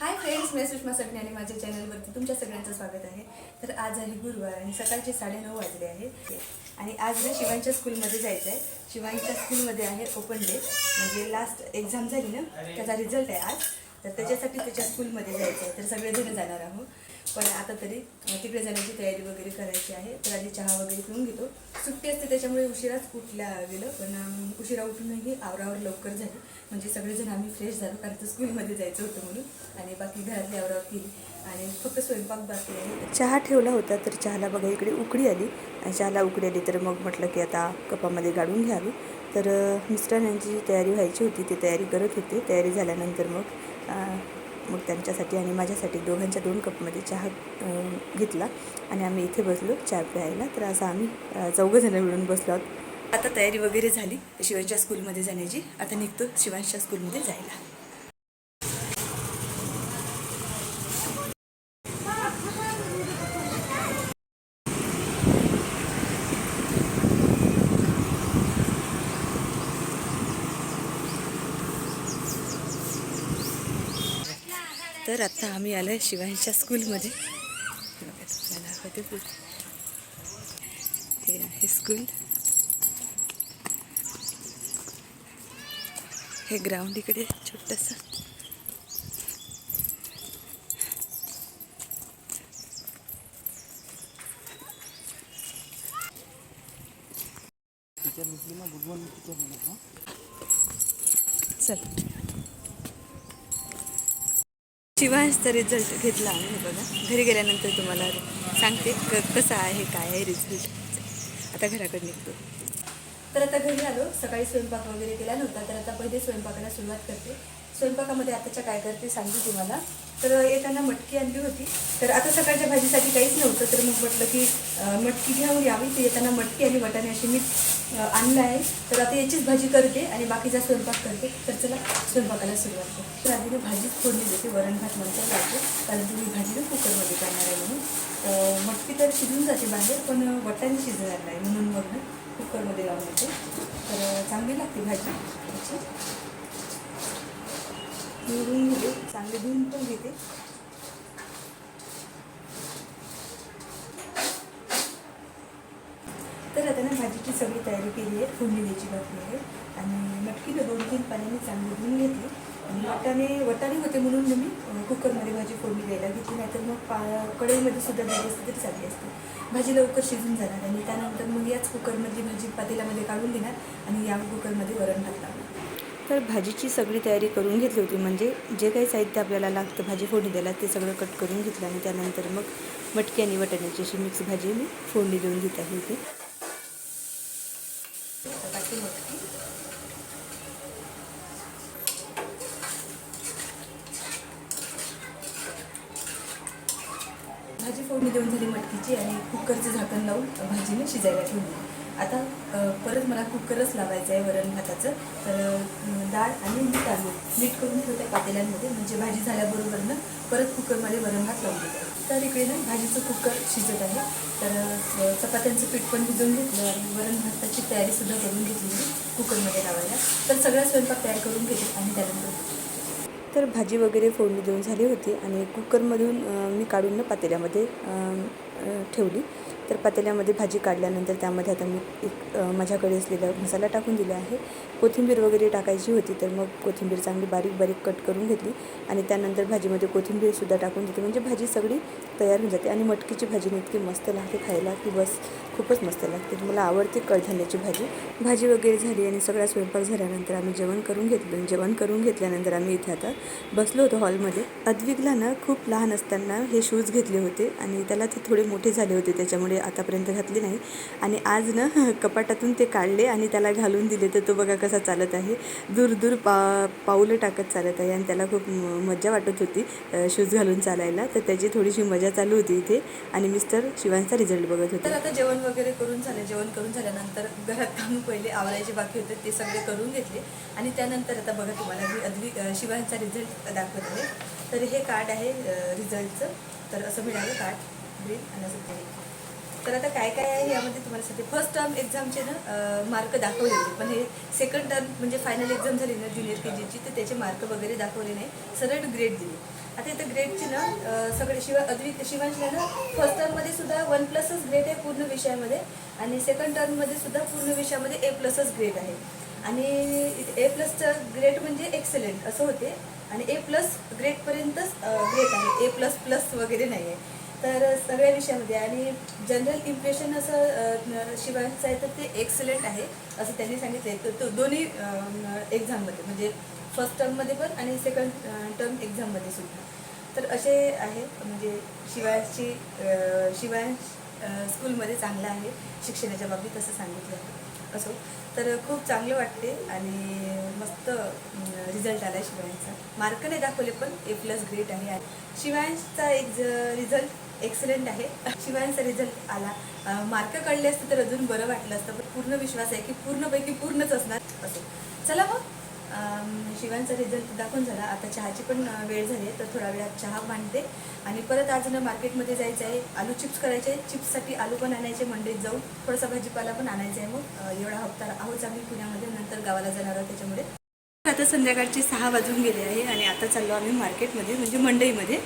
Hi friends मी सुषमा सगणे आणि माझ्या चॅनलवरती तुमच्या सगळ्यांचं स्वागत आहे. तर आज आहे गुरुवार आणि सकाळचे साडेनऊ वाजले आहे. आणि आज ना शिवांच्या स्कूलमध्ये जायचं आहे शिवांच्या स्कूलमध्ये आहे ओपन डे म्हणजे लास्ट एक्झाम झाली ना त्याचा रिझल्ट आहे आज. तर त्याच्यासाठी त्याच्या स्कूलमध्ये जायचं आहे तर सगळेजण जाणार आहोत. पण आता तरी तिकडे जाण्याची तयारी वगैरे करायची आहे. तर आधी चहा वगैरे पिऊन घेतो. सुट्टी असते त्याच्यामुळे उशिराच उठल्या गेलं. पण उशिरा उठूनही आवरावर लवकर झाली. म्हणजे सगळेजण आम्ही फ्रेश झालो कारण तर स्कूलमध्ये जायचं होतं म्हणून. आणि बाकी घरातली आवरावर केली. आणि फक्त स्वयंपाक बाकी आहे. चहा ठेवला होता तर चहाला बघा इकडे उकडी आली. आणि चहाला उकडी आली तर मग म्हटलं की आता कपामध्ये गाळून घ्यावी. तर मिस्टरांची जी तयारी व्हायची होती ती तयारी करत होते. तयारी झाल्यानंतर मग मग त्यांच्यासाठी आणि माझ्यासाठी दोघांच्या दोन कपमध्ये चहा घेतला आणि आम्ही इथे बसलो चहा प्यायला. तर असं आम्ही चौघंजणं मिळून बसलो आहोत. आता तयारी वगैरे झाली शिवांच्या स्कूलमध्ये जाण्याची. आता निघतो शिवांच्या स्कूलमध्ये जायला. तर आत्ता आम्ही आलो आहे शिवांच्या स्कूलमध्ये. दाखवते हे आहे स्कूल. हे ग्राउंड इकडे छोटंसं. चल. शिवांशचा रिझल्ट घेतला आम्ही बघा. घरी गेल्यानंतर तुम्हाला सांगते क कसं आहे काय आहे रिझल्ट आता घराकडे निघतो. तर आता घरी आलो. सकाळी स्वयंपाक वगैरे केला नव्हता तर आता पहिले स्वयंपाकाला सुरुवात करते. स्वयंपाकामध्ये आताच्या काय करते सांगते तुम्हाला. तर येताना मटकी आणली होती. तर आता सकाळच्या भाजीसाठी काहीच नव्हतं तर मग म्हटलं की मटकी घेऊन यावी. तर येताना मटकी आणि वटाणे अशी मी आणलं आहे. तर आता याचीच भाजी करते आणि बाकीचा स्वयंपाक करते. तर चला स्वयंपाकाला सुरुवात करते तर आधी मी भाजीच फोडली देते. वरण भात नंतर लावते कारण तुम्ही भाजीला कुकरमध्ये करणार आहे म्हणून. मटकी तर शिजून जाते बाहेर पण वटाने शिजणार नाही. म्हणून मग कुकरमध्ये लावून देते. तर चांगली लागते भाजी. त्याची निवडून घेते चांगले धुवून पण घेते. तर आता ना भाजीची सगळी तयारी केली आहे फोडणी द्यायची बाकी आहे. आणि मटकीनं दोन तीन पाण्याने चांगली धुवून घेतली. आणि वाटाणे वटाणे होते म्हणून मी कुकरमध्ये भाजी फोडणी द्यायला घेतली. नाहीतर मग पा कढईमध्ये सुद्धा दिली असते तरी चांगली असते. भाजी लवकर शिजून जाणार आणि त्यानंतर मग याच कुकरमधली भाजी पातेल्यामध्ये काढून घेणार आणि या कुकरमध्ये वरण भात तर भाजीची सगळी तयारी करून घेतली होती. म्हणजे जे काही साहित्य आपल्याला लागतं भाजी फोडणी द्यायला ते सगळं कट करून घेतलं आणि त्यानंतर मग मटकी आणि वटाण्याची अशी मिक्स भाजी मी फोडणी देऊन घेत आहे होती टाकते मटकी भाजी फोडणी देऊन झाली मटकीची आणि कुकरचं झाकण लावून भाजीने शिजायला ठेवली. आता परत मला कुकरच लावायचं आहे वरण भाताचं. तर डाळ आणि मीठ आलू मीठ करून ठेवते पातेल्यांमध्ये. म्हणजे भाजी झाल्याबरोबर ना परत कुकरमध्ये वरण भात लावून देतो. तर इकडे ना भाजीचं कुकर शिजत आहे. तर चपात्यांचं पीठ पण भिजवून घेतलं आणि वरण भाताची तयारीसुद्धा करून घेतली मी कुकरमध्ये लावायला. तर सगळा स्वयंपाक तयार करून घेते आणि त्यानंतर तर भाजी वगैरे फोडणी देऊन झाली होती आणि कुकरमधून मी काढून पातेल्यामध्ये ठेवली. तर पातेल्यामध्ये भाजी काढल्यानंतर त्यामध्ये आता मी एक माझ्याकडे असलेला मसाला टाकून दिला आहे. कोथिंबीर वगैरे टाकायची होती तर मग कोथिंबीर चांगली बारीक बारीक कट करून घेतली आणि त्यानंतर भाजीमध्ये कोथिंबीरसुद्धा टाकून देते म्हणजे भाजी सगळी तयार होऊन जाते आणि मटकीची भाजी इतकी मस्त लागते खायला की बस खूपच मस्त लागते. मला आवडते कडधान्याची भाजी. भाजी वगैरे झाली आणि सगळा स्वयंपाक झाल्यानंतर आम्ही जेवण करून घेतलं जेवण करून घेतल्यानंतर आम्ही इथे आता बसलो होतो हॉलमध्ये. अद्विकला ना खूप लहान असताना हे शूज घेतले होते आणि त्याला ते थोडे मोठे झाले होते त्याच्यामुळे आतापर्यंत घातले नाही. आणि आज ना कपाटातून ते काढले आणि त्याला घालून दिले. तर तो बघा कसा चालत आहे. दूर दूर पा पाऊलं टाकत चालत आहे. आणि त्याला खूप मजा वाटत होती शूज घालून चालायला. तर त्याची थोडीशी मजा चालू होती इथे. आणि मिस्टर शिवांचा रिझल्ट बघत होते. तर आता जेवण वगैरे करून झालं. जेवण करून झाल्यानंतर घरात काम पहिले आवरायचे बाकी होते. ते सगळे करून घेतले. आणि त्यानंतर आता बघा तुम्हाला मी अगदी शिवांचा रिझल्ट दाखवत. आहे तर हे कार्ड आहे रिझल्टचं तर असं मिळालं कार्ड. ग्रीन आणि असं तर आता काय काय आहे यामध्ये तुम्हाला सांगते. फर्स्ट टर्म एक्झामचे ना मार्क दाखवले होते पण हे सेकंड टर्म म्हणजे फायनल एक्झाम झाली ना ज्युनियर के जीची तर त्याचे मार्क वगैरे दाखवले नाही. सरळ ग्रेड दिले. आता इथं ग्रेडची ना सगळे शिवा अद्वित शिवांशला ना फर्स्ट टर्ममध्ये सुद्धा वन प्लसच ग्रेड आहे पूर्ण विषयामध्ये. आणि सेकंड टर्ममध्ये सुद्धा पूर्ण विषयामध्ये ए प्लसच ग्रेड आहे. आणि ए प्लसचं ग्रेड म्हणजे एक्सलेंट असं होते. आणि ए प्लस ग्रेडपर्यंतच ग्रेड आहे. ए प्लस प्लस वगैरे नाही आहे तर सगळ्या विषयामध्ये. आणि जनरल इम्प्रेशन असं शिवायचं आहे तर ते एक्सलेंट आहे असं त्यांनी सांगितलं आहे तो दोन्ही एक्झाममध्ये म्हणजे फर्स्ट टर्ममध्ये पण आणि सेकंड टर्म एक्झाममध्ये सुद्धा. तर असे आहे म्हणजे शिवायची अं, स्कूलमध्ये चांगलं आहे शिक्षणाच्या बाबतीत असं सांगितलं आहे असो. तर खूप चांगलं वाटते आणि मस्त रिझल्ट आला आहे शिवांशचा मार्क नाही दाखवले पण ए प्लस ग्रेट आहे. शिवांशचा एक रिझल्ट एक्सलेंट आहे. शिवांचा रिझल्ट आला. मार्क कळले असते तर अजून बरं वाटलं असतं पण पूर्ण विश्वास आहे की पूर्णपैकी पूर्णच असणार असं चला मग. अम, शिवांचा रिझल्ट दाखवून झाला. आता चहाची पण वेळ झाली आहे तर थोडा वेळात चहा मांडते. आणि परत आज ना मार्केटमध्ये जायचं आहे. आलू चिप्स करायचे. चिप्ससाठी आलू पण आणायचे मंडईत जाऊन. थोडासा भाजीपाला पण आणायचा आहे मग. एवढा हप्ता आहोत आम्ही पुण्यामध्ये. नंतर गावाला जाणार आहोत त्याच्यामुळे. आता संध्याकाळचे सहा वाजून गेले आहे आणि आता चाललो आम्ही मार्केटमध्ये म्हणजे मंडईमध्ये.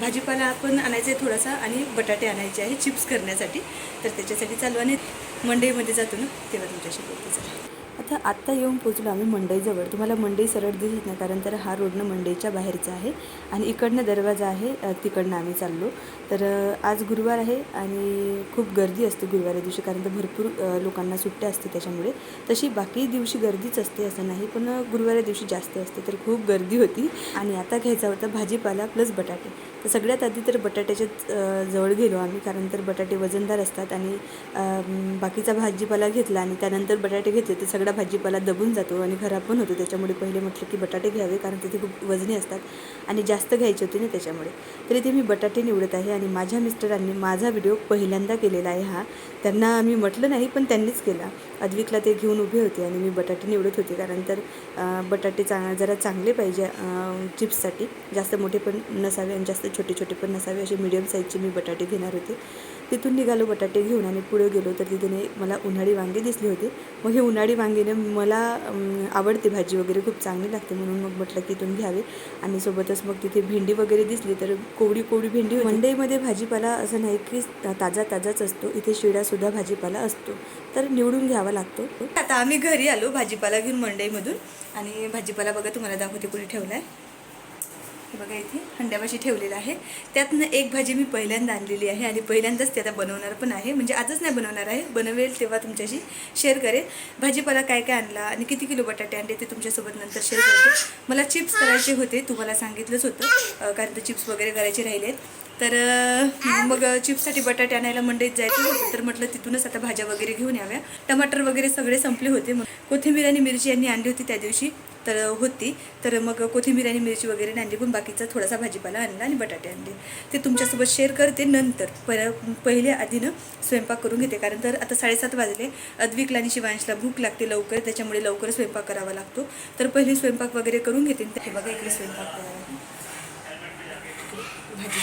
भाजीपाला आपण आणायचा आहे थोडासा आणि बटाटे आणायचे आहे चिप्स करण्यासाठी. तर त्याच्यासाठी चालू आणि मंडईमध्ये जातो ना तेव्हा तुमच्याशी बोलते चला. आता आत्ता येऊन पोचलो आम्ही मंडईजवळ. तुम्हाला मंडई सरळ दिसत नाही कारण तर हा रोडनं मंडईच्या बाहेरचा आहे आणि इकडनं दरवाजा आहे तिकडनं आम्ही चाललो. तर आज गुरुवार आहे आणि खूप गर्दी असते गुरुवारी दिवशी कारण तर भरपूर लोकांना सुट्ट्या असते त्याच्यामुळे. तशी बाकी दिवशी गर्दीच असते असं नाही पण गुरुवारी दिवशी जास्त असते तर खूप गर्दी होती. आणि आता घ्यायचा होता भाजीपाला प्लस बटाटे. तर सगळ्यात आधी तर बटाट्याच्या जवळ गेलो आम्ही कारण तर बटाटे वजनदार असतात आणि बाकीचा भाजीपाला घेतला आणि त्यानंतर बटाटे घेतले तर सगळा भाजीपाला दबून जातो आणि खराब पण होतो. त्याच्यामुळे पहिले म्हटलं की बटाटे घ्यावे कारण तिथे खूप वजनी असतात आणि जास्त घ्यायचे होते ना त्याच्यामुळे. तर इथे मी बटाटे निवडत आहे आणि माझ्या मिस्टरांनी माझा व्हिडिओ पहिल्यांदा केलेला आहे हा. त्यांना मी म्हटलं नाही पण त्यांनीच केला. अद्विकला ते घेऊन उभे होते आणि मी बटाटे निवडत होते कारण तर बटाटे चा जरा चांगले पाहिजे चिप्ससाठी. जास्त मोठे पण नसावे आणि जास्त छोटे छोटे पण नसावे असे मिडियम साईजचे मी बटाटे घेणार होते. तिथून निघालो बटाटे घेऊन आणि पुढे गेलो. तर तिथे मला उन्हाळी वांगे दिसली होती. मग हे उन्हाळी वांगेने मला आवडते भाजी वगैरे खूप चांगली लागते. म्हणून मग म्हटलं की इथून घ्यावे. आणि सोबतच मग तिथे भेंडी वगैरे दिसली तर कोवडी कोवडी भेंडी मंडईमध्ये भाजीपाला असं नाही की ताजा ताजाच असतो. इथे शिडासुद्धा भाजीपाला असतो. तर निवडून घ्यावा लागतो. आता आम्ही घरी आलो भाजीपाला घेऊन मंडईमधून आणि भाजीपाला बघा तुम्हाला दाखवते कुणी ठेवला आहे हे बघा इथे हंड्यापाशी ठेवलेलं आहे. त्यातनं एक भाजी मी पहिल्यांदा आणलेली आहे आणि पहिल्यांदाच ते आता बनवणार पण आहे. म्हणजे आजच नाही बनवणार आहे. बनवेल तेव्हा तुमच्याशी शेअर करेल. भाजीपाला काय काय आणला आणि किती किलो बटाटे आणले ते तुमच्यासोबत नंतर शेअर करते. मला चिप्स करायचे होते. तुम्हाला सांगितलंच होतं. कारण तर चिप्स वगैरे करायचे राहिले तर मग चिप्ससाठी बटाटे आणायला मंडईत जायचं होतं. तर म्हटलं तिथूनच आता भाज्या वगैरे घेऊन याव्या. टमाटर वगैरे सगळे संपले होते. मग कोथिंबीर आणि मिरची यांनी आणली होती त्या दिवशी. तर होती. तर मग कोथिंबीर आणि मिरची वगैरे नाही आणली पण बाकीचा थोडासा भाजीपाला आणला आणि बटाटे आणले. ते तुमच्यासोबत शेअर करते नंतर. पर पहिले आधीनं स्वयंपाक करून घेते. कारण तर आता साडेसात वाजले. अद्विकला आणि शिवांशला भूक लागते लवकर. त्याच्यामुळे लवकर स्वयंपाक करावा लागतो. तर पहिले स्वयंपाक वगैरे करून घेते. हे बघा इकडे स्वयंपाक करावा आहे. भाजी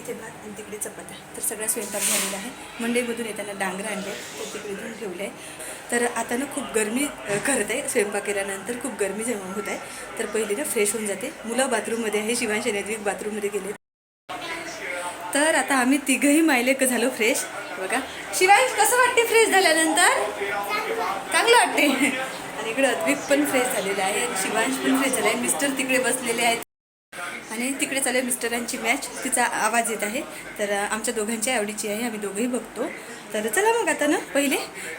इथे भात आणि तिकडे चपात्या. तर सगळा स्वयंपाक झालेला आहे. मंडईमधून येताना डांगर आणले. तर तिकडे धुवून ठेवले. आहे तर आता ना खूप गरमी करत आहे. स्वयंपाक केल्यानंतर खूप गरमी जमा होत आहे तर पहिले ना फ्रेश होऊन जाते. मुलं बाथरूममध्ये आहे शिवांश आणि बाथरूममध्ये गेले. तर आता आम्ही तिघही मायलेक झालो फ्रेश बघा. शिवांश कसं वाटते फ्रेश झाल्यानंतर? चांगलं वाटते. आणि इकडे अद्विक पण फ्रेश झालेलं आहे. शिवांश पण फ्रेश झाला आहे. मिस्टर तिकडे बसलेले आहेत. आणि तिकडे चालू आहे मिस्टरांची मॅच तिचा आवाज येत आहे. तर आमच्या दोघांच्या आवडीची आहे. आम्ही दोघंही बघतो. तर चला मग आता ना पहिले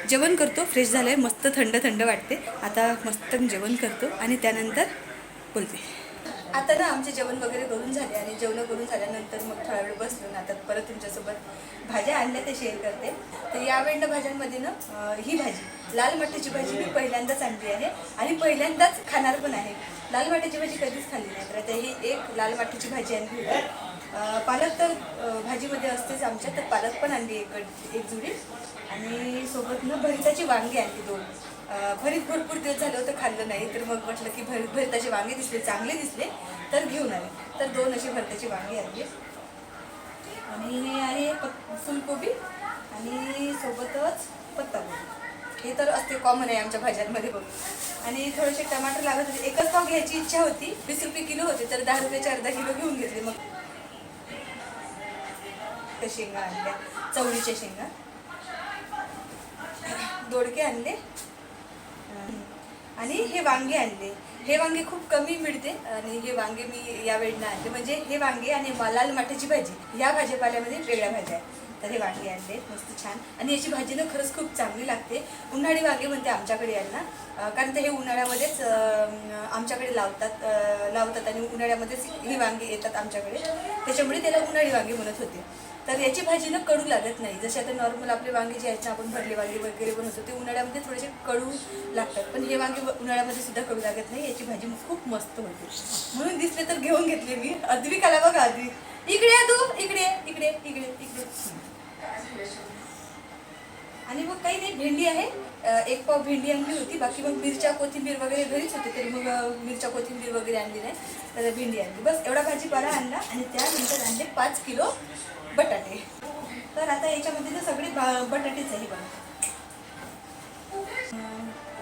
जेवण करतो. फ्रेश झालं आहे मस्त थंड थंड वाटते. आता मस्त जेवण करतो आणि त्यानंतर बोलते. आता ना आमचे जेवण वगैरे करून झाले आणि जेवण करून झाल्यानंतर मग थोडा वेळ बसलो ना. आता परत तुमच्यासोबत भाज्या आणल्या ते शेअर करते. तर यावेळेनं भाज्यांमध्ये ना ही भाजी. लाल मटकीची भाजी मी पहिल्यांदाच आणली आहे. आणि पहिल्यांदाच खाणार पण आहे. लाल वाट्याची भाजी कधीच खाल्ली नाही तर आता ही एक लाल वाट्याची भाजी आणली होती. पालक तर भाजीमध्ये असतेच आमच्या तर पालक पण आणली एक एक जुडी. आणि सोबत ना भरिताची वांगी आणली दोन. भरीत भरपूर दिवस झालं होतं खाल्लं नाही तर मग म्हटलं की भरीत भरिताचे वांगे दिसले चांगले दिसले तर घेऊन आले. तर दोन अशी भरताची वांगी आणली. आणि हे आहे फुलकोबी आणि सोबतच पत्ताकोबी. हे तर असते कॉमन आहे आमच्या भाज्यांमध्ये बघ आणि थोडेसे टमाटर लागत होते. एकच पाव घ्यायची इच्छा होती. वीस रुपये किलो होते तर दहा रुपयाचे अर्धा किलो घेऊन घेतले. मग त्या शेंगा आणल्या. चवळीच्या शेंगा. दोडके आणले. आणि हे वांगे आणले. हे वांगे खूप कमी मिळते. आणि हे वांगे मी या आणले. म्हणजे हे वांगे आणि मा- लाल माठाची भाजी या भाजीपाल्यामध्ये वेगळ्या भाज्या आहेत. तर हे वांगे आणले मस्त छान. आणि याची भाजी ना खरंच खूप चांगली लागते. उन्हाळी वांगे म्हणते आमच्याकडे यांना. कारण ते हे उन्हाळ्यामध्येच आमच्याकडे लावतात लावतात आणि उन्हाळ्यामध्येच ही वांगे येतात आमच्याकडे. त्याच्यामुळे त्याला उन्हाळी वांगे म्हणत होते. तर याची भाजी ना कडू लागत नाही. जसे आता नॉर्मल आपले वांगे जे आहेत ना आपण भरले वांगे वगैरे बनवतो ते उन्हाळ्यामध्ये थोडेसे कडू लागतात. पण हे वांगे उन्हाळ्यामध्ये सुद्धा कडू लागत नाही. याची भाजी खूप मस्त होते. म्हणून दिसले तर घेऊन घेतले मी. अद्विकाला बघा अद्विक इकडे तू. इकडे इकडे इकडे इकडे. आणि मग काही नाही भेंडी आहे. एक पाव भेंडी आणली होती. बाकी मग मिरच्या कोथिंबीर वगैरे घरीच होते. तरी मग मिरच्या कोथिंबीर वगैरे आणली नाही. तर भेंडी आणली. बस एवढा भाजीपाला आणला आणि त्यानंतर आणले पाच किलो बटाटे. तर आता याच्यामध्ये ना सगळे बटाटेच आहे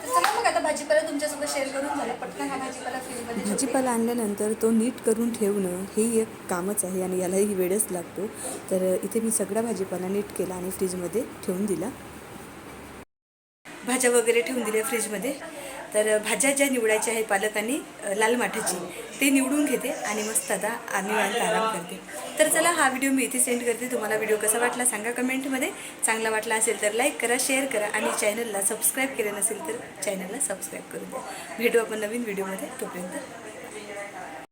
तर चला मग आता भाजीपाला तुमच्यासोबत शेअर करून झाला. पटकन हा भाजीपाला फ्रीजमध्ये ठेवते. भाजीपाला आणल्यानंतर तो नीट करून ठेवणं हे एक कामच आहे आणि यालाही वेळच लागतो. तर इथे मी सगळा भाजीपाला नीट केला आणि फ्रीजमध्ये ठेवून दिला. भाज्या वगैरे ठेवून दिल्या फ्रीजमध्ये तर भाज्या ज्या निवडायच्या आहेत पालकांनी आणि लाल माठाची ते निवडून घेते आणि मस्त आता आम्ही आराम करते. तर चला हा व्हिडिओ मी इथे सेंड करते. तुम्हाला व्हिडिओ कसा वाटला सांगा कमेंटमध्ये. चांगला वाटला असेल तर लाईक करा शेअर करा आणि चॅनलला सबस्क्राईब केलं नसेल तर चॅनलला सबस्क्राईब करून द्या. भेटू आपण नवीन व्हिडिओमध्ये. तोपर्यंत